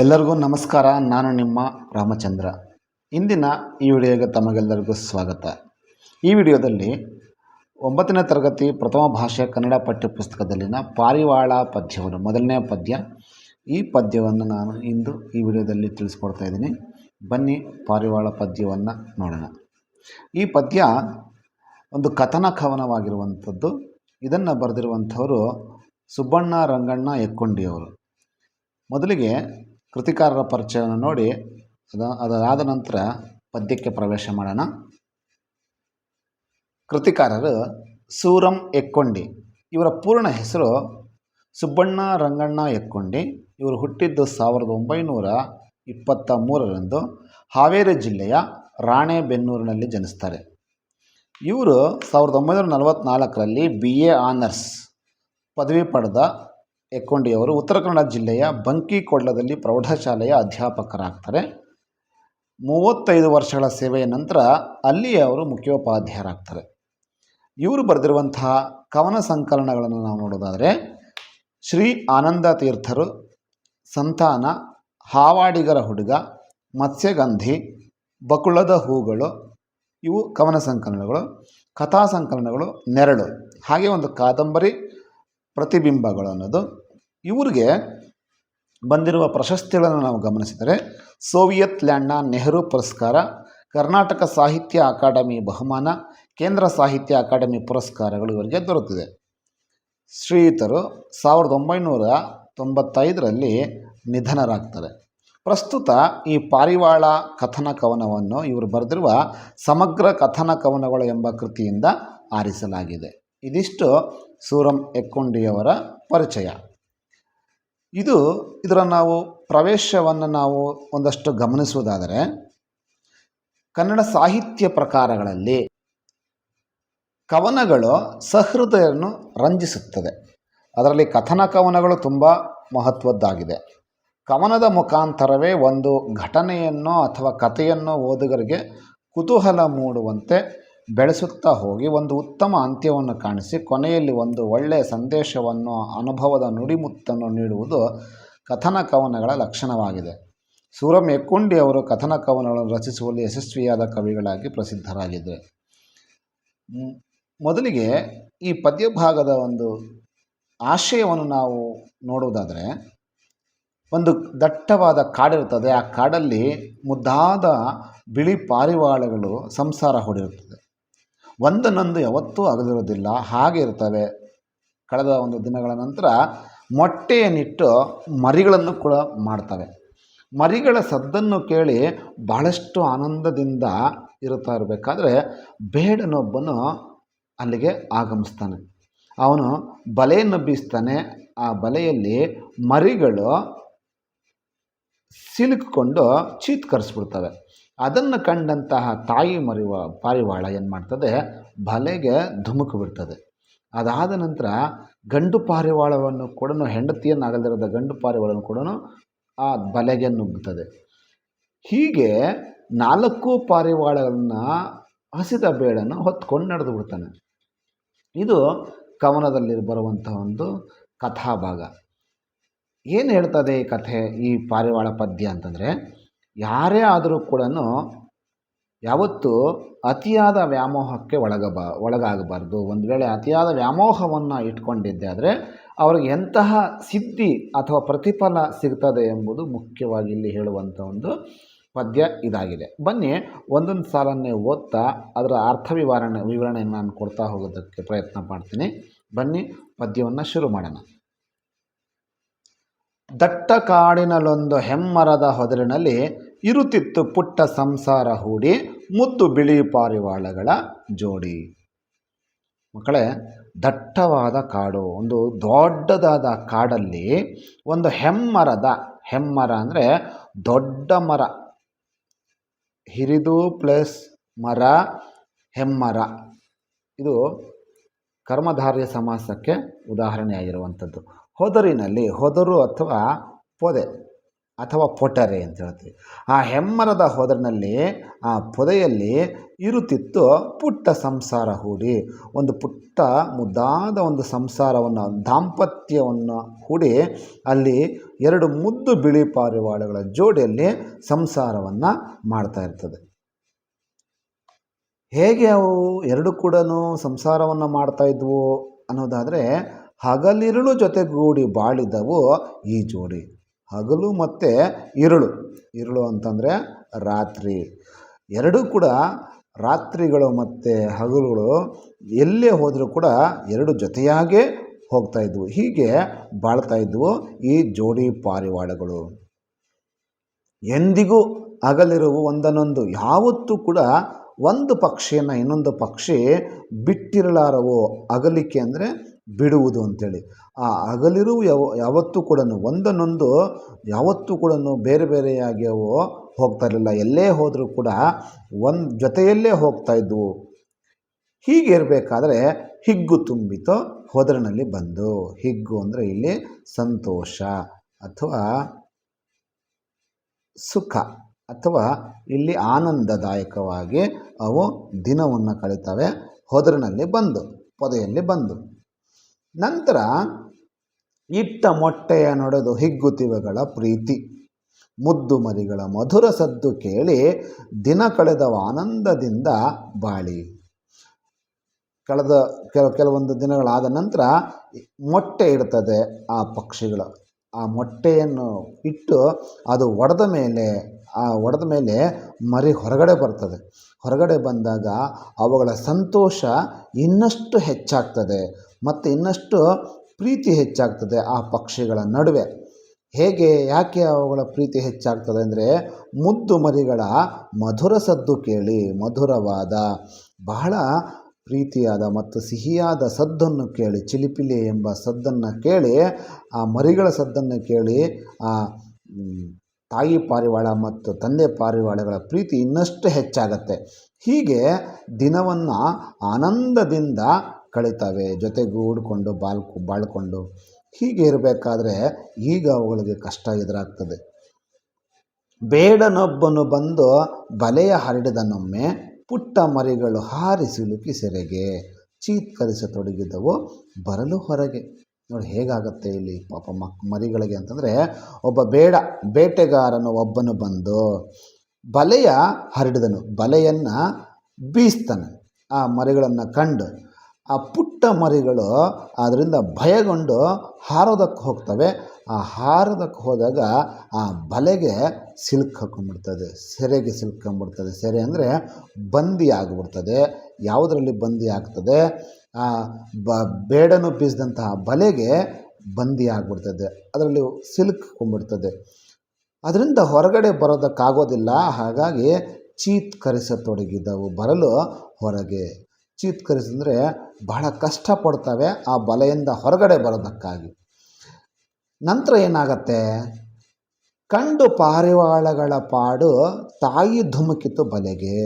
ಎಲ್ಲರಿಗೂ ನಮಸ್ಕಾರ. ನಾನು ನಿಮ್ಮ ರಾಮಚಂದ್ರ. ಇಂದಿನ ಈ ವಿಡಿಯೋಗೆ ತಮಗೆಲ್ಲರಿಗೂ ಸ್ವಾಗತ. ಈ ವಿಡಿಯೋದಲ್ಲಿ ಒಂಬತ್ತನೇ ತರಗತಿ ಪ್ರಥಮ ಭಾಷೆ ಕನ್ನಡ ಪಠ್ಯಪುಸ್ತಕದಲ್ಲಿನ ಪಾರಿವಾಳ ಪದ್ಯವನ್ನು, ಮೊದಲನೇ ಪದ್ಯ. ಈ ಪದ್ಯವನ್ನು ನಾನು ಇಂದು ಈ ವಿಡಿಯೋದಲ್ಲಿ ತಿಳಿಸ್ಕೊಡ್ತಾ ಇದ್ದೀನಿ. ಬನ್ನಿ ಪಾರಿವಾಳ ಪದ್ಯವನ್ನು ನೋಡೋಣ. ಈ ಪದ್ಯ ಒಂದು ಕಥನ ಕವನವಾಗಿರುವಂಥದ್ದು. ಇದನ್ನು ಬರೆದಿರುವಂಥವರು ಸುಬ್ಬಣ್ಣ ರಂಗಣ್ಣ ಎಕ್ಕೊಂಡಿಯವರು ಮೊದಲಿಗೆ ಕೃತಿಕಾರರ ಪರಿಚಯವನ್ನು ನೋಡಿ ಅದ, ಅದಾದ ನಂತರ ಪದ್ಯಕ್ಕೆ ಪ್ರವೇಶ ಮಾಡೋಣ. ಕೃತಿಕಾರರು ಸೂರಂ ಎಕ್ಕೊಂಡಿ. ಇವರ ಪೂರ್ಣ ಹೆಸರು ಸುಬ್ಬಣ್ಣ ರಂಗಣ್ಣ ಎಕ್ಕೊಂಡಿ. ಇವರು ಹುಟ್ಟಿದ್ದು ಸಾವಿರದ ಒಂಬೈನೂರ ಇಪ್ಪತ್ತ ಮೂರರಂದು ಹಾವೇರಿ ಜಿಲ್ಲೆಯ ರಾಣೆಬೆನ್ನೂರಿನಲ್ಲಿ ಜನಿಸ್ತಾರೆ. ಇವರು ಸಾವಿರದ ಒಂಬೈನೂರ ನಲವತ್ತ್ನಾಲ್ಕರಲ್ಲಿ ಬಿ ಎ ಆನರ್ಸ್ ಪದವಿ ಪಡೆದ ಎಕ್ಕೊಂಡಿಯವರು ಉತ್ತರ ಕನ್ನಡ ಜಿಲ್ಲೆಯ ಬಂಕಿಕೊಡ್ಲದಲ್ಲಿ ಪ್ರೌಢಶಾಲೆಯ ಅಧ್ಯಾಪಕರಾಗ್ತಾರೆ. ಮೂವತ್ತೈದು ವರ್ಷಗಳ ಸೇವೆಯ ನಂತರ ಅಲ್ಲಿ ಅವರು ಮುಖ್ಯೋಪಾಧ್ಯಾಯರಾಗ್ತಾರೆ. ಇವರು ಬರೆದಿರುವಂತಹ ಕವನ ಸಂಕಲನಗಳನ್ನು ನಾವು ನೋಡೋದಾದರೆ, ಶ್ರೀ ಆನಂದ ತೀರ್ಥರು, ಸಂತಾನ, ಹಾವಾಡಿಗರ ಹುಡುಗ, ಮತ್ಸ್ಯಗಂಧಿ, ಬಕುಳದ ಹೂಗಳು, ಇವು ಕವನ ಸಂಕಲನಗಳು, ಕಥಾ ಸಂಕಲನಗಳು, ನೆರಳು, ಹಾಗೆ ಒಂದು ಕಾದಂಬರಿ ಪ್ರತಿಬಿಂಬಗಳು ಅನ್ನೋದು ಇವ್ರಿಗೆ ಬಂದಿರುವ ಪ್ರಶಸ್ತಿಗಳನ್ನು ನಾವು ಗಮನಿಸಿದರೆ ಸೋವಿಯತ್ ಲ್ಯಾಂಡ್ನ ನೆಹರು ಪುರಸ್ಕಾರ, ಕರ್ನಾಟಕ ಸಾಹಿತ್ಯ ಅಕಾಡೆಮಿ ಬಹುಮಾನ, ಕೇಂದ್ರ ಸಾಹಿತ್ಯ ಅಕಾಡೆಮಿ ಪುರಸ್ಕಾರಗಳು ಇವರಿಗೆ ದೊರೆತಿದೆ. ಶ್ರೀಯುತರು ಸಾವಿರದ ಒಂಬೈನೂರ ತೊಂಬತ್ತೈದರಲ್ಲಿ ನಿಧನರಾಗ್ತಾರೆ. ಪ್ರಸ್ತುತ ಈ ಪಾರಿವಾಳ ಕಥನ ಕವನವನ್ನು ಇವರು ಬರೆದಿರುವ ಸಮಗ್ರ ಕಥನ ಕವನಗಳು ಎಂಬ ಕೃತಿಯಿಂದ ಆರಿಸಲಾಗಿದೆ. ಇದಿಷ್ಟು ಸೂರಂ ಎಕ್ಕೊಂಡಿಯವರ ಪರಿಚಯ. ಇದು ಇದರ ನಾವು ಪ್ರವೇಶವನ್ನು ನಾವು ಒಂದಷ್ಟು ಗಮನಿಸುವುದಾದರೆ ಕನ್ನಡ ಸಾಹಿತ್ಯ ಪ್ರಕಾರಗಳಲ್ಲಿ ಕವನಗಳು ಸಹೃದಯನ್ನು ರಂಜಿಸುತ್ತದೆ. ಅದರಲ್ಲಿ ಕಥನ ಕವನಗಳು ತುಂಬ ಮಹತ್ವದ್ದಾಗಿದೆ. ಕವನದ ಮುಖಾಂತರವೇ ಒಂದು ಘಟನೆಯನ್ನು ಅಥವಾ ಕಥೆಯನ್ನು ಓದುಗರಿಗೆ ಕುತೂಹಲ ಮೂಡುವಂತೆ ಬೆಳೆಸುತ್ತಾ ಹೋಗಿ ಒಂದು ಉತ್ತಮ ಅಂತ್ಯವನ್ನು ಕಾಣಿಸಿ ಕೊನೆಯಲ್ಲಿ ಒಂದು ಒಳ್ಳೆಯ ಸಂದೇಶವನ್ನು, ಅನುಭವದ ನುಡಿಮುತ್ತನ್ನು ನೀಡುವುದು ಕಥನ ಕವನಗಳ ಲಕ್ಷಣವಾಗಿದೆ. ಸೂರಮ್ ಎಕ್ಕುಂಡಿ ಅವರು ಕಥನ ಕವನಗಳನ್ನು ರಚಿಸುವಲ್ಲಿ ಯಶಸ್ವಿಯಾದ ಕವಿಗಳಾಗಿ ಪ್ರಸಿದ್ಧರಾಗಿದ್ದರು. ಮೊದಲಿಗೆ ಈ ಪದ್ಯಭಾಗದ ಒಂದು ಆಶಯವನ್ನು ನಾವು ನೋಡುವುದಾದರೆ, ಒಂದು ದಟ್ಟವಾದ ಕಾಡಿರುತ್ತದೆ. ಆ ಕಾಡಲ್ಲಿ ಮುದ್ದಾದ ಬಿಳಿ ಪಾರಿವಾಳಗಳು ಸಂಸಾರ ಹೊಡೆಯುತ್ತದೆ ಒಂದನ್ನೊಂದು ಯಾವತ್ತೂ ಅಗದಿರೋದಿಲ್ಲ. ಹಾಗೆ ಇರ್ತವೆ. ಕಳೆದ ಒಂದು ದಿನಗಳ ನಂತರ ಮೊಟ್ಟೆಯನ್ನಿಟ್ಟು ಮರಿಗಳನ್ನು ಕೂಡ ಮಾಡ್ತವೆ. ಮರಿಗಳ ಸದ್ದನ್ನು ಕೇಳಿ ಬಹಳಷ್ಟು ಆನಂದದಿಂದ ಇರುತ್ತಾ ಇರಬೇಕಾದ್ರೆ ಬೇಡನೊಬ್ಬನು ಅಲ್ಲಿಗೆ ಆಗಮಿಸ್ತಾನೆ. ಅವನು ಬಲೆಯನ್ನು ಬೀಸ್ತಾನೆ. ಆ ಬಲೆಯಲ್ಲಿ ಮರಿಗಳು ಸಿಲುಕಿಕೊಂಡು ಚೀತ್ಕರಿಸ್ಬಿಡ್ತವೆ ಅದನ್ನು ಕಂಡಂತಹ ತಾಯಿ ಮರಿವ ಪಾರಿವಾಳ ಏನು ಮಾಡ್ತದೆ? ಬಲೆಗೆ ಧುಮುಕು ಬಿಡ್ತದೆ. ಅದಾದ ನಂತರ ಗಂಡು ಪಾರಿವಾಳವನ್ನು ಕೂಡ ಹೆಂಡತಿಯನ್ನಾಗದಿರದ ಗಂಡು ಪಾರಿವಾಳವನ್ನು ಕೂಡ ಆ ಬಲೆಗೆ ನುಗ್ಗುತ್ತದೆ. ಹೀಗೆ ನಾಲ್ಕು ಪಾರಿವಾಳಗಳನ್ನು ಹಸಿದ ಬೇಡನ್ನು ಹೊತ್ಕೊಂಡು ನಡೆದು ಬಿಡ್ತಾನೆ. ಇದು ಕವನದಲ್ಲಿ ಬರುವಂಥ ಒಂದು ಕಥಾಭಾಗ. ಏನು ಹೇಳ್ತದೆ ಈ ಕಥೆ, ಈ ಪಾರಿವಾಳ ಪದ್ಯ ಅಂತಂದರೆ, ಯಾರೇ ಆದರೂ ಕೂಡ ಯಾವತ್ತೂ ಅತಿಯಾದ ವ್ಯಾಮೋಹಕ್ಕೆ ಒಳಗಬ, ಒಳಗಾಗಬಾರ್ದು. ಒಂದು ವೇಳೆ ಅತಿಯಾದ ವ್ಯಾಮೋಹವನ್ನು ಇಟ್ಕೊಂಡಿದ್ದೆ ಆದರೆ, ಅವ್ರಿಗೆ ಎಂತಹ ಸಿದ್ಧಿ ಅಥವಾ ಪ್ರತಿಫಲ ಸಿಗ್ತದೆ ಎಂಬುದು ಮುಖ್ಯವಾಗಿ ಇಲ್ಲಿ ಹೇಳುವಂಥ ಒಂದು ಪದ್ಯ ಇದಾಗಿದೆ. ಬನ್ನಿ, ಒಂದೊಂದು ಸಾಲನ್ನೇ ಓದ್ತಾ, ಅದರ ಅರ್ಥ ವಿವರಣೆ, ವಿವರಣೆಯನ್ನು ನಾನು ಕೊಡ್ತಾ ಹೋಗೋದಕ್ಕೆ ಪ್ರಯತ್ನ ಮಾಡ್ತೀನಿ. ಬನ್ನಿ, ಪದ್ಯವನ್ನು ಶುರು ಮಾಡೋಣ. ದಟ್ಟ ಕಾಡಿನಲ್ಲೊಂದು ಹೆಮ್ಮರದ ಹೊದರಿನಲ್ಲಿ ಇರುತ್ತಿತ್ತು ಪುಟ್ಟ ಸಂಸಾರ ಹೂಡಿ ಮುದ್ದು ಬಿಳಿ ಪಾರಿವಾಳಗಳ ಜೋಡಿ. ಮಕ್ಕಳೇ, ದಟ್ಟವಾದ ಕಾಡು, ಒಂದು ದೊಡ್ಡದಾದ ಕಾಡಲ್ಲಿ ಒಂದು ಹೆಮ್ಮರದ, ಹೆಮ್ಮರ ಅಂದರೆ ದೊಡ್ಡ ಮರ, ಹಿರಿದು ಪ್ಲಸ್ ಮರ, ಹೆಮ್ಮರ. ಇದು ಕರ್ಮಧಾರ್ಯ ಸಮಾಸಕ್ಕೆ ಉದಾಹರಣೆಯಾಗಿರುವಂಥದ್ದು. ಹೊದರಿನಲ್ಲಿ ಹೊದರು ಅಥವಾ ಪೊದೆ ಅಥವಾ ಪೊಟರೆ ಅಂತ ಹೇಳ್ತೀವಿ. ಆ ಹೆಮ್ಮರದ ಹೊದರಿನಲ್ಲಿ ಆ ಪೊದೆಯಲ್ಲಿ ಇರುತ್ತಿತ್ತು ಪುಟ್ಟ ಸಂಸಾರ ಹೂಡಿ. ಒಂದು ಪುಟ್ಟ ಮುದ್ದಾದ ಒಂದು ಸಂಸಾರವನ್ನು, ದಾಂಪತ್ಯವನ್ನು ಹೂಡಿ ಅಲ್ಲಿ ಎರಡು ಮುದ್ದು ಬಿಳಿ ಪಾರಿವಾಳಗಳ ಜೋಡಿಯಲ್ಲಿ ಸಂಸಾರವನ್ನು ಮಾಡ್ತಾ ಇರ್ತದೆ. ಹೇಗೆ ಅವು ಎರಡು ಕೂಡ ಸಂಸಾರವನ್ನು ಮಾಡ್ತಾ ಇದ್ವು ಅನ್ನೋದಾದರೆ ಹಗಲಿರುಳು ಜೊತೆಗೂಡಿ ಬಾಳಿದವು ಈ ಜೋಡಿ. ಹಗಲು ಮತ್ತು ಇರುಳು. ಇರುಳು ಅಂತಂದರೆ ರಾತ್ರಿ. ಎರಡೂ ಕೂಡ ರಾತ್ರಿಗಳು ಮತ್ತು ಹಗಲುಗಳು ಎಲ್ಲೇ ಹೋದರೂ ಕೂಡ ಎರಡು ಜೊತೆಯಾಗೇ ಹೋಗ್ತಾ ಇದ್ವು. ಹೀಗೆ ಬಾಳ್ತಾ ಇದ್ವು ಈ ಜೋಡಿ ಪಾರಿವಾಳಗಳು. ಎಂದಿಗೂ ಹಗಲಿರುವ ಒಂದನ್ನೊಂದು, ಯಾವತ್ತೂ ಕೂಡ ಒಂದು ಪಕ್ಷಿಯನ್ನು ಇನ್ನೊಂದು ಪಕ್ಷಿ ಬಿಟ್ಟಿರಲಾರವು ಅಗಲಿಕೆ ಅಂದರೆ ಬಿಡುವುದು ಅಂತೇಳಿ. ಆ ಹಗಲಿರು ಯಾವ, ಯಾವತ್ತೂ ಕೂಡ ಒಂದನ್ನೊಂದು ಯಾವತ್ತೂ ಕೂಡ ಬೇರೆ ಬೇರೆಯಾಗಿ ಅವು ಹೋಗ್ತಾ ಇರಲಿಲ್ಲ. ಎಲ್ಲೇ ಹೋದರೂ ಕೂಡ ಒಂದು ಜೊತೆಯಲ್ಲೇ ಹೋಗ್ತಾ ಇದ್ವು. ಹೀಗೆ ಇರಬೇಕಾದ್ರೆ ಹಿಗ್ಗು ತುಂಬಿತು, ಹೊದರಿನಲ್ಲಿ ಬಂದು. ಹಿಗ್ಗು ಅಂದರೆ ಇಲ್ಲಿ ಸಂತೋಷ ಅಥವಾ ಸುಖ ಅಥವಾ ಇಲ್ಲಿ ಆನಂದದಾಯಕವಾಗಿ ಅವು ದಿನವನ್ನು ಕಳೀತವೆ. ಹೊದರಿನಲ್ಲಿ ಬಂದು, ಪೊದೆಯಲ್ಲಿ ಬಂದು. ನಂತರ ಇಟ್ಟ ಮೊಟ್ಟೆಯ ನೊಡೆದು ಹಿಗ್ಗುತಿವೆಗಳ ಪ್ರೀತಿ. ಮುದ್ದು ಮರಿಗಳ ಮಧುರ ಸದ್ದು ಕೇಳಿ ದಿನ ಕಳೆದವ ಆನಂದದಿಂದ ಬಾಳಿ. ಕಳೆದ ಕೆಲ ಕೆಲವೊಂದು ದಿನಗಳಾದ ನಂತರ ಮೊಟ್ಟೆ ಇಡ್ತದೆ ಆ ಪಕ್ಷಿಗಳು. ಆ ಮೊಟ್ಟೆಯನ್ನು ಇಟ್ಟು ಅದು ಒಡೆದ ಮೇಲೆ, ಆ ಒಡೆದ ಮೇಲೆ ಮರಿ ಹೊರಗಡೆ ಬರ್ತದೆ. ಹೊರಗಡೆ ಬಂದಾಗ ಅವುಗಳ ಸಂತೋಷ ಇನ್ನಷ್ಟು ಹೆಚ್ಚಾಗ್ತದೆ. ಮತ್ತು ಇನ್ನಷ್ಟು ಪ್ರೀತಿ ಹೆಚ್ಚಾಗ್ತದೆ ಆ ಪಕ್ಷಿಗಳ ನಡುವೆ. ಹೇಗೆ, ಯಾಕೆ ಅವುಗಳ ಪ್ರೀತಿ ಹೆಚ್ಚಾಗ್ತದೆ ಅಂದರೆ, ಮುದ್ದು ಮರಿಗಳ ಮಧುರ ಸದ್ದು ಕೇಳಿ, ಮಧುರವಾದ, ಬಹಳ ಪ್ರೀತಿಯಾದ ಮತ್ತು ಸಿಹಿಯಾದ ಸದ್ದನ್ನು ಕೇಳಿ, ಚಿಲಿಪಿಲಿ ಎಂಬ ಸದ್ದನ್ನು ಕೇಳಿ, ಆ ಮರಿಗಳ ಸದ್ದನ್ನು ಕೇಳಿ, ಆ ತಾಯಿ ಪಾರಿವಾಳ ಮತ್ತು ತಂದೆ ಪಾರಿವಾಳಗಳ ಪ್ರೀತಿ ಇನ್ನಷ್ಟು ಹೆಚ್ಚಾಗತ್ತೆ. ಹೀಗೆ ದಿನವನ್ನು ಆನಂದದಿಂದ ಕಳೀತವೆ ಜೊತೆಗೂಡಿಕೊಂಡು ಬಾಳ್ಕು ಬಾಳ್ಕೊಂಡು. ಹೀಗೆ ಇರಬೇಕಾದ್ರೆ ಈಗ ಅವುಗಳಿಗೆ ಕಷ್ಟ ಎದುರಾಗ್ತದೆ. ಬೇಡನೊಬ್ಬನು ಬಂದು ಬಲೆಯ ಹರಡಿದನೊಮ್ಮೆ ಪುಟ್ಟ ಮರಿಗಳು ಹಾರಿ ಸಿಲುಕಿ ಸೆರೆಗೆ. ಚೀತ್ಕರಿಸತೊಡಗಿದವು ಬರಲು ಹೊರಗೆ. ನೋಡಿ ಹೇಗಾಗತ್ತೆ ಇಲ್ಲಿ ಪಾಪ ಮಕ್ ಮರಿಗಳಿಗೆ ಅಂತಂದರೆ ಒಬ್ಬ ಬೇಡ, ಬೇಟೆಗಾರನು ಒಬ್ಬನು ಬಂದು ಬಲೆಯ ಹರಡಿದನು, ಬಲೆಯನ್ನು ಬೀಸ್ತಾನೆ. ಆ ಮರಿಗಳನ್ನು ಕಂಡು ಆ ಪುಟ್ಟ ಮರಿಗಳು ಅದರಿಂದ ಭಯಗೊಂಡು ಹಾರೋದಕ್ಕೆ ಹೋಗ್ತವೆ. ಆ ಹಾರೋದಕ್ಕೆ ಹೋದಾಗ ಆ ಬಲೆಗೆ ಸಿಲುಕಾಕೊಂಡ್ಬಿಡ್ತದೆ ಸೆರೆಗೆ ಸಿಲುಕೊಂಡ್ಬಿಡ್ತದೆ ಸೆರೆ ಅಂದರೆ ಬಂದಿ ಆಗಿಬಿಡ್ತದೆ. ಯಾವುದರಲ್ಲಿ ಬಂದಿ ಆಗ್ತದೆ? ಆ ಬ ಬೇಡನು ಬೀಸಿದಂತಹ ಬಲೆಗೆ ಬಂದಿ ಆಗಿಬಿಡ್ತದೆ. ಅದರಲ್ಲಿ ಸಿಲುಕೊಂಡ್ಬಿಡ್ತದೆ ಅದರಿಂದ ಹೊರಗಡೆ ಬರೋದಕ್ಕಾಗೋದಿಲ್ಲ. ಹಾಗಾಗಿ ಚೀತ್ಕರಿಸತೊಡಗಿದವು ಬರಲು ಹೊರಗೆ ಚೀತ್ಕರಿಸಿದ್ರೆ ಬಹಳ ಕಷ್ಟಪಡ್ತವೆ ಆ ಬಲೆಯಿಂದ ಹೊರಗಡೆ ಬರೋದಕ್ಕಾಗಿ. ನಂತರ ಏನಾಗತ್ತೆ? ಕಂಡು ಪಾರಿವಾಳಗಳ ಪಾಡು ತಾಯಿ ಧುಮುಕಿತು ಬಲೆಗೆ.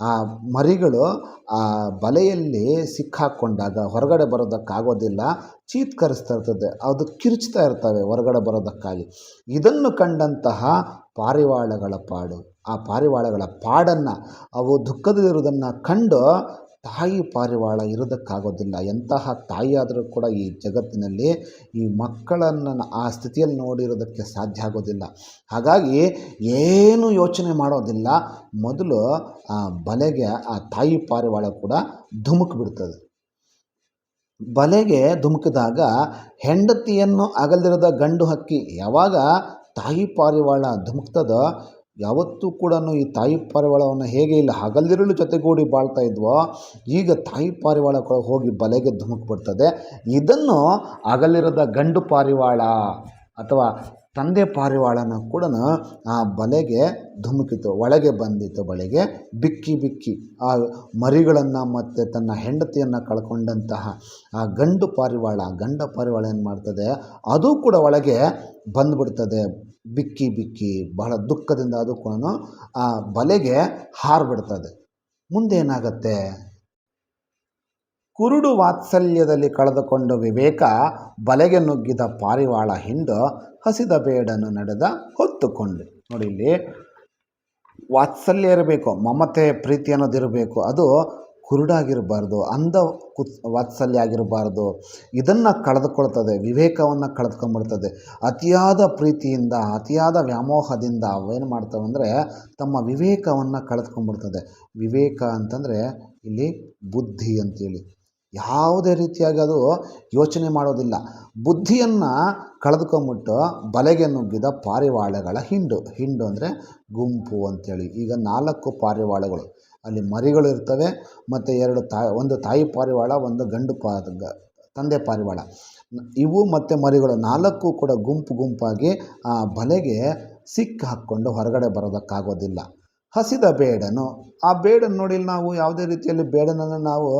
ಆ ಮರಿಗಳು ಆ ಬಲೆಯಲ್ಲಿ ಸಿಕ್ಕಾಕ್ಕೊಂಡಾಗ ಹೊರಗಡೆ ಬರೋದಕ್ಕಾಗೋದಿಲ್ಲ, ಚೀತ್ಕರಿಸ್ತಾ ಇರ್ತದೆ, ಅದು ಕಿರುಚ್ತಾ ಇರ್ತವೆ ಹೊರಗಡೆ ಬರೋದಕ್ಕಾಗಿ. ಇದನ್ನು ಕಂಡಂತಹ ಪಾರಿವಾಳಗಳ ಪಾಡು, ಆ ಪಾರಿವಾಳಗಳ ಪಾಡನ್ನು ಅವು ದುಃಖದಲ್ಲಿರುವುದನ್ನು ಕಂಡು ತಾಯಿ ಪಾರಿವಾಳ ಇರೋದಕ್ಕಾಗೋದಿಲ್ಲ. ಎಂತಹ ತಾಯಿಯಾದರೂ ಕೂಡ ಈ ಜಗತ್ತಿನಲ್ಲಿ ಈ ಮಕ್ಕಳನ್ನು ಆ ಸ್ಥಿತಿಯಲ್ಲಿ ನೋಡಿರೋದಕ್ಕೆ ಸಾಧ್ಯ ಆಗೋದಿಲ್ಲ. ಹಾಗಾಗಿ ಏನು ಯೋಚನೆ ಮಾಡೋದಿಲ್ಲ. ಮೊದಲು ಆ ಬಲೆಗೆ ಆ ತಾಯಿ ಪಾರಿವಾಳ ಕೂಡ ಧುಮುಕ್ ಬಿಡ್ತದೆ. ಬಲೆಗೆ ಧುಮುಕಿದಾಗ ಹೆಂಡತಿಯನ್ನು ಅಗಲಿರದ ಗಂಡು ಹಕ್ಕಿ ಯಾವಾಗ ತಾಯಿ ಪಾರಿವಾಳ ಧುಮುಕ್ತದೋ ಯಾವತ್ತೂ ಕೂಡ ಈ ತಾಯಿ ಪಾರಿವಾಳವನ್ನು ಹೇಗೆ ಇಲ್ಲ, ಹಗಲಿರುಳು ಜೊತೆಗೂಡಿ ಬಾಳ್ತಾ ಇದ್ವೋ, ಈಗ ತಾಯಿ ಪಾರಿವಾಳ ಹೋಗಿ ಬಲೆಗೆ ಧುಮುಕ್ಬಿಡ್ತದೆ ಇದನ್ನು ಹಗಲಿರದ ಗಂಡು ಪಾರಿವಾಳ ಅಥವಾ ತಂದೆ ಪಾರಿವಾಳನ ಕೂಡ ಆ ಬಲೆಗೆ ಧುಮುಕಿತು, ಒಳಗೆ ಬಂದಿತು ಬಳೆಗೆ ಬಿಕ್ಕಿ ಬಿಕ್ಕಿ ಆ ಮರಿಗಳನ್ನು ಮತ್ತು ತನ್ನ ಹೆಂಡತಿಯನ್ನು ಕಳ್ಕೊಂಡಂತಹ ಆ ಗಂಡು ಪಾರಿವಾಳ, ಗಂಡ ಪಾರಿವಾಳ ಏನು ಮಾಡ್ತದೆ ಅದು ಕೂಡ ಒಳಗೆ ಬಂದುಬಿಡ್ತದೆ. ಬಿಕ್ಕಿ ಬಿಕ್ಕಿ ಬಹಳ ದುಃಖದಿಂದ ಅದು ಕೂಡ ಆ ಬಲೆಗೆ ಹಾರಿಬಿಡ್ತದೆ ಮುಂದೆ ಏನಾಗುತ್ತೆ? ಕುರುಡು ವಾತ್ಸಲ್ಯದಲ್ಲಿ ಕಳೆದುಕೊಂಡು ವಿವೇಕ ಬಲೆಗೆ ನುಗ್ಗಿದ ಪಾರಿವಾಳ ಹಿಂಡು ಹಸಿದ ಬೇಡನ್ನು ನಡೆದ ಹೊತ್ತುಕೊಂಡು ನೋಡಿ ಇಲ್ಲಿ ವಾತ್ಸಲ್ಯ ಇರಬೇಕು, ಮಮತೆ, ಪ್ರೀತಿ ಅನ್ನೋದಿರಬೇಕು ಅದು ಕುರುಡಾಗಿರಬಾರ್ದು, ಅಂಧ ಕುತ್, ವಾತ್ಸಲ್ಯ ಆಗಿರಬಾರ್ದು, ಇದನ್ನು ಕಳೆದುಕೊಳ್ತದೆ, ವಿವೇಕವನ್ನು ಕಳೆದುಕೊಂಡ್ಬಿಡ್ತದೆ. ಅತಿಯಾದ ಪ್ರೀತಿಯಿಂದ, ಅತಿಯಾದ ವ್ಯಾಮೋಹದಿಂದ ಅವೇನು ಮಾಡ್ತವೆ ಅಂದರೆ ತಮ್ಮ ವಿವೇಕವನ್ನು ಕಳೆದುಕೊಂಡ್ಬಿಡ್ತದೆ. ವಿವೇಕ ಅಂತಂದರೆ ಇಲ್ಲಿ ಬುದ್ಧಿ ಅಂತೇಳಿ. ಯಾವುದೇ ರೀತಿಯಾಗಿ ಅದು ಯೋಚನೆ ಮಾಡೋದಿಲ್ಲ. ಬುದ್ಧಿಯನ್ನು ಕಳೆದುಕೊಂಬಿಟ್ಟು ಬಲೆಗೆ ನುಗ್ಗಿದ ಪಾರಿವಾಳಗಳ ಹಿಂಡು. ಹಿಂಡು ಅಂದರೆ ಗುಂಪು ಅಂತೇಳಿ. ಈಗ ನಾಲ್ಕು ಪಾರಿವಾಳಗಳು. ಅಲ್ಲಿ ಮರಿಗಳು ಇರ್ತವೆ ಮತ್ತು ಎರಡು ತಾ, ಒಂದು ತಾಯಿ ಪಾರಿವಾಳ, ಒಂದು ಗಂಡು ಪಾ ತಂದೆ ಪಾರಿವಾಳ. ಇವು ಮತ್ತು ಮರಿಗಳು. ನಾಲ್ಕು ಕೂಡ ಗುಂಪು ಗುಂಪಾಗಿ ಆ ಬಲೆಗೆ ಸಿಕ್ಕಿ ಹಾಕ್ಕೊಂಡು ಹೊರಗಡೆ ಬರೋದಕ್ಕಾಗೋದಿಲ್ಲ. ಹಸಿದ ಬೇಡನು. ಆ ಬೇಡನ್ನು ನೋಡಿ ನಾವು ಯಾವುದೇ ರೀತಿಯಲ್ಲಿ ಬೇಡನನ್ನು ನಾವು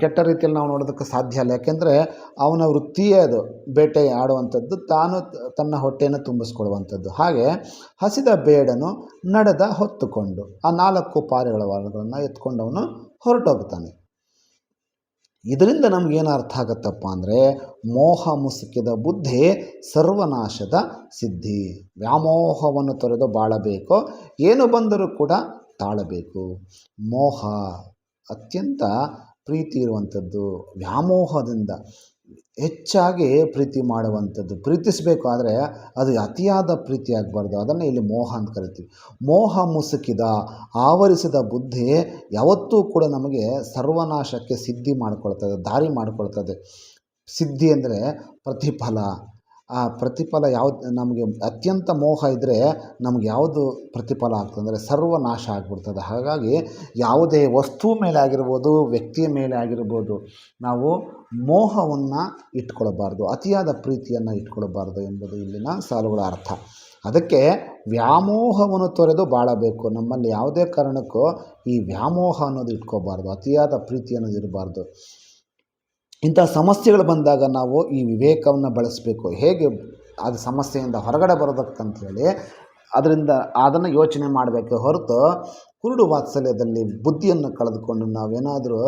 ಕೆಟ್ಟ ರೀತಿಯಲ್ಲಿ ನಾವು ನೋಡೋದಕ್ಕೆ ಸಾಧ್ಯ ಅಲ್ಲ. ಯಾಕೆಂದರೆ ಅವನ ವೃತ್ತಿಯೇ ಅದು, ಬೇಟೆ ಆಡುವಂಥದ್ದು, ತಾನು ತನ್ನ ಹೊಟ್ಟೆಯನ್ನು ತುಂಬಿಸ್ಕೊಳ್ಳುವಂಥದ್ದು. ಹಾಗೆ ಹಸಿದ ಬೇಡನು ನಡೆದ ಹೊತ್ತುಕೊಂಡು, ಆ ನಾಲ್ಕು ಪಾರಿಗಳ ವಾರಗಳನ್ನು ಎತ್ಕೊಂಡು ಅವನು ಹೊರಟೋಗ್ತಾನೆ. ಇದರಿಂದ ನಮಗೇನು ಅರ್ಥ ಆಗುತ್ತಪ್ಪ ಅಂದರೆ, ಮೋಹ ಮುಸುಕಿದ ಬುದ್ಧಿ ಸರ್ವನಾಶದ ಸಿದ್ಧಿ. ವ್ಯಾಮೋಹವನ್ನು ತೊರೆದು ಬಾಳಬೇಕು, ಏನು ಬಂದರೂ ಕೂಡ ತಾಳಬೇಕು. ಮೋಹ ಅತ್ಯಂತ ಪ್ರೀತಿ ಇರುವಂಥದ್ದು, ವ್ಯಾಮೋಹದಿಂದ ಹೆಚ್ಚಾಗಿ ಪ್ರೀತಿ ಮಾಡುವಂಥದ್ದು. ಪ್ರೀತಿಸಬೇಕು ಆದರೆ ಅದು ಅತಿಯಾದ ಪ್ರೀತಿ ಆಗಬಾರ್ದು. ಅದನ್ನು ಇಲ್ಲಿ ಮೋಹ ಅಂತ ಕರಿತೀವಿ. ಮೋಹ ಮುಸುಕಿದ, ಆವರಿಸಿದ ಬುದ್ಧಿ ಯಾವತ್ತೂ ಕೂಡ ನಮಗೆ ಸರ್ವನಾಶಕ್ಕೆ ಸಿದ್ಧಿ ಮಾಡಿಕೊಳ್ತದೆ, ದಾರಿ ಮಾಡಿಕೊಳ್ತದೆ. ಸಿದ್ಧಿ ಅಂದರೆ ಪ್ರತಿಫಲ. ಆ ಪ್ರತಿಫಲ ಯಾವ್ದು, ನಮಗೆ ಅತ್ಯಂತ ಮೋಹ ಇದ್ದರೆ ನಮ್ಗೆ ಯಾವುದು ಪ್ರತಿಫಲ ಆಗ್ತದೆ? ಅಂದರೆ ಸರ್ವನಾಶ ಆಗ್ಬಿಡ್ತದೆ. ಹಾಗಾಗಿ ಯಾವುದೇ ವಸ್ತು ಮೇಲೆ ಆಗಿರ್ಬೋದು, ವ್ಯಕ್ತಿಯ ಮೇಲೆ ಆಗಿರ್ಬೋದು, ನಾವು ಮೋಹವನ್ನು ಇಟ್ಕೊಳ್ಬಾರ್ದು, ಅತಿಯಾದ ಪ್ರೀತಿಯನ್ನು ಇಟ್ಕೊಳ್ಬಾರ್ದು ಎಂಬುದು ಇಲ್ಲಿನ ಸಾಲುಗಳ ಅರ್ಥ. ಅದಕ್ಕೆ ವ್ಯಾಮೋಹವನ್ನು ತೊರೆದು ಬಾಳಬೇಕು. ನಮ್ಮಲ್ಲಿ ಯಾವುದೇ ಕಾರಣಕ್ಕೂ ಈ ವ್ಯಾಮೋಹ ಅನ್ನೋದು ಇಟ್ಕೋಬಾರ್ದು ಅತಿಯಾದ ಪ್ರೀತಿ ಅನ್ನೋದು ಇರಬಾರ್ದು. ಇಂಥ ಸಮಸ್ಯೆಗಳು ಬಂದಾಗ ನಾವು ಈ ವಿವೇಕವನ್ನು ಬಳಸಬೇಕು. ಹೇಗೆ ಅದು ಸಮಸ್ಯೆಯಿಂದ ಹೊರಗಡೆ ಬರೋದಕ್ಕಂಥೇಳಿ ಅದರಿಂದ ಅದನ್ನು ಯೋಚನೆ ಮಾಡಬೇಕು ಹೊರತು ಕುರುಡು ವಾತ್ಸಲ್ಯದಲ್ಲಿ ಬುದ್ಧಿಯನ್ನು ಕಳೆದುಕೊಂಡು ನಾವೇನಾದರೂ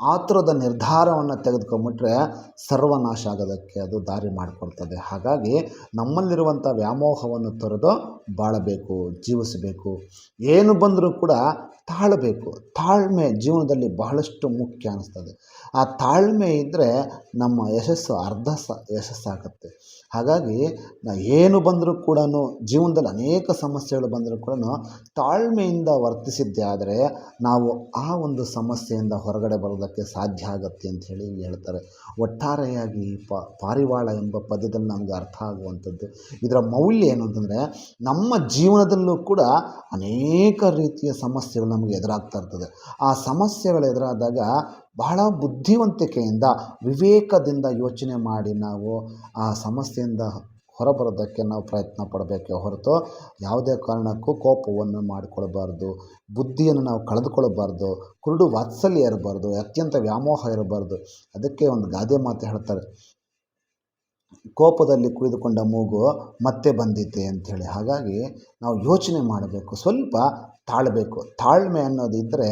ಆತುರದ ನಿರ್ಧಾರವನ್ನು ತೆಗೆದುಕೊಂಡ್ಬಿಟ್ರೆ ಸರ್ವನಾಶ ಆಗೋದಕ್ಕೆ ಅದು ದಾರಿ ಮಾಡಿಕೊಡ್ತದೆ ಹಾಗಾಗಿ ನಮ್ಮಲ್ಲಿರುವಂಥ ವ್ಯಾಮೋಹವನ್ನು ತೊರೆದು ಬಾಳಬೇಕು, ಜೀವಿಸಬೇಕು. ಏನು ಬಂದರೂ ಕೂಡ ತಾಳಬೇಕು. ತಾಳ್ಮೆ ಜೀವನದಲ್ಲಿ ಬಹಳಷ್ಟು ಮುಖ್ಯ ಅನ್ನಿಸ್ತದೆ ಆ ತಾಳ್ಮೆ ಇದ್ದರೆ ನಮ್ಮ ಯಶಸ್ಸು ಅರ್ಧ ಸ, ಯಶಸ್ಸಾಗುತ್ತೆ. ಹಾಗಾಗಿ ಏನು ಬಂದರೂ ಕೂಡ ಜೀವನದಲ್ಲಿ ಅನೇಕ ಸಮಸ್ಯೆಗಳು ಬಂದರೂ ಕೂಡ ತಾಳ್ಮೆಯಿಂದ ವರ್ತಿಸಿದ್ದೇ ಆದರೆ ನಾವು ಆ ಒಂದು ಸಮಸ್ಯೆಯಿಂದ ಹೊರಗಡೆ ಬರೋದಕ್ಕೆ ಸಾಧ್ಯ ಆಗತ್ತೆ ಅಂತ ಹೇಳಿ ಹೇಳ್ತಾರೆ. ಒಟ್ಟಾರೆಯಾಗಿ ಪ, ಪಾರಿವಾಳ ಎಂಬ ಪದದಲ್ಲಿ ನಮಗೆ ಅರ್ಥ ಆಗುವಂಥದ್ದು. ಇದರ ಮೌಲ್ಯ ಏನು ನಮ್ಮ ಜೀವನದಲ್ಲೂ ಕೂಡ ಅನೇಕ ರೀತಿಯ ಸಮಸ್ಯೆಗಳು ನಮಗೆ ಎದುರಾಗ್ತಾ ಇರ್ತದೆ. ಆ ಸಮಸ್ಯೆಗಳು ಎದುರಾದಾಗ ಬಹಳ ಬುದ್ಧಿವಂತಿಕೆಯಿಂದ, ವಿವೇಕದಿಂದ ಯೋಚನೆ ಮಾಡಿ ನಾವು ಆ ಸಮಸ್ಯೆಯಿಂದ ಹೊರಬರೋದಕ್ಕೆ ನಾವು ಪ್ರಯತ್ನ ಪಡಬೇಕೆ ಹೊರತು ಯಾವುದೇ ಕಾರಣಕ್ಕೂ ಕೋಪವನ್ನು ಮಾಡಿಕೊಳ್ಬಾರ್ದು, ಬುದ್ಧಿಯನ್ನು ನಾವು ಕಳೆದುಕೊಳ್ಬಾರ್ದು, ಕುರುಡು ವಾತ್ಸಲ್ಯ ಇರಬಾರ್ದು, ಅತ್ಯಂತ ವ್ಯಾಮೋಹ ಇರಬಾರ್ದು, ಅದಕ್ಕೆ ಒಂದು ಗಾದೆ ಮಾತು ಹೇಳ್ತಾರೆ. ಕೋಪದಲ್ಲಿ ಕುಯ್ದುಕೊಂಡ ಮೂಗು ಮತ್ತೆ ಬಂದಿದೆ ಅಂಥೇಳಿ. ಹಾಗಾಗಿ ನಾವು ಯೋಚನೆ ಮಾಡಬೇಕು, ಸ್ವಲ್ಪ ತಾಳಬೇಕು. ತಾಳ್ಮೆ ಅನ್ನೋದು ಇದ್ದರೆ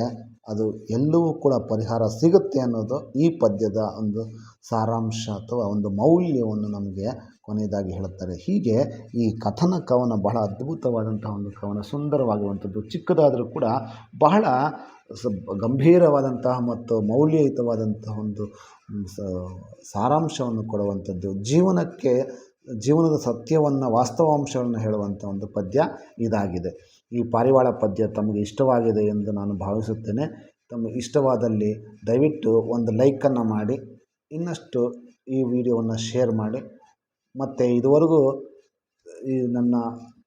ಅದು ಎಲ್ಲವೂ ಕೂಡ ಪರಿಹಾರ ಸಿಗುತ್ತೆ ಅನ್ನೋದು ಈ ಪದ್ಯದ ಒಂದು ಸಾರಾಂಶ ಅಥವಾ ಒಂದು ಮೌಲ್ಯವನ್ನು ನಮಗೆ ಕೊನೆಯದಾಗಿ ಹೇಳುತ್ತಾರೆ. ಹೀಗೆ ಈ ಕಥನ ಕವನ ಬಹಳ ಅದ್ಭುತವಾದಂತಹ ಒಂದು ಕವನ, ಸುಂದರವಾಗಿರುವಂಥದ್ದು, ಚಿಕ್ಕದಾದರೂ ಕೂಡ ಬಹಳ ಸ ಗಂಭೀರವಾದಂತಹ ಮತ್ತು ಮೌಲ್ಯಯುತವಾದಂತಹ ಒಂದು ಸಾರಾಂಶವನ್ನು ಕೊಡುವಂಥದ್ದು. ಜೀವನಕ್ಕೆ, ಜೀವನದ ಸತ್ಯವನ್ನು, ವಾಸ್ತವಾಂಶವನ್ನು ಹೇಳುವಂಥ ಒಂದು ಪದ್ಯ ಇದಾಗಿದೆ. ಈ ಪಾರಿವಾಳ ಪದ್ಯ ತಮಗೆ ಇಷ್ಟವಾಗಿದೆ ಎಂದು ನಾನು ಭಾವಿಸುತ್ತೇನೆ. ತಮಗೆ ಇಷ್ಟವಾದಲ್ಲಿ ದಯವಿಟ್ಟು ಒಂದು ಲೈಕನ್ನು ಮಾಡಿ, ಇನ್ನಷ್ಟು ಈ ವಿಡಿಯೋವನ್ನು ಶೇರ್ ಮಾಡಿ. ಮತ್ತು ಇದುವರೆಗೂ ಈ ನನ್ನ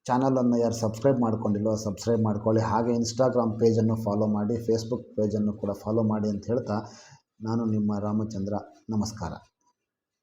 ಚಾನಲನ್ನು ಯಾರು ಸಬ್ಸ್ಕ್ರೈಬ್ ಮಾಡ್ಕೊಂಡಿಲ್ಲೋ ಸಬ್ಸ್ಕ್ರೈಬ್ ಮಾಡ್ಕೊಳ್ಳಿ. ಹಾಗೆ ಇನ್ಸ್ಟಾಗ್ರಾಮ್ ಪೇಜನ್ನು ಫಾಲೋ ಮಾಡಿ ಫೇಸ್ಬುಕ್ ಪೇಜನ್ನು ಕೂಡ ಫಾಲೋ ಮಾಡಿ ಅಂತ ಹೇಳ್ತಾ ನಾನು ನಿಮ್ಮ ರಾಮಚಂದ್ರ. ನಮಸ್ಕಾರ.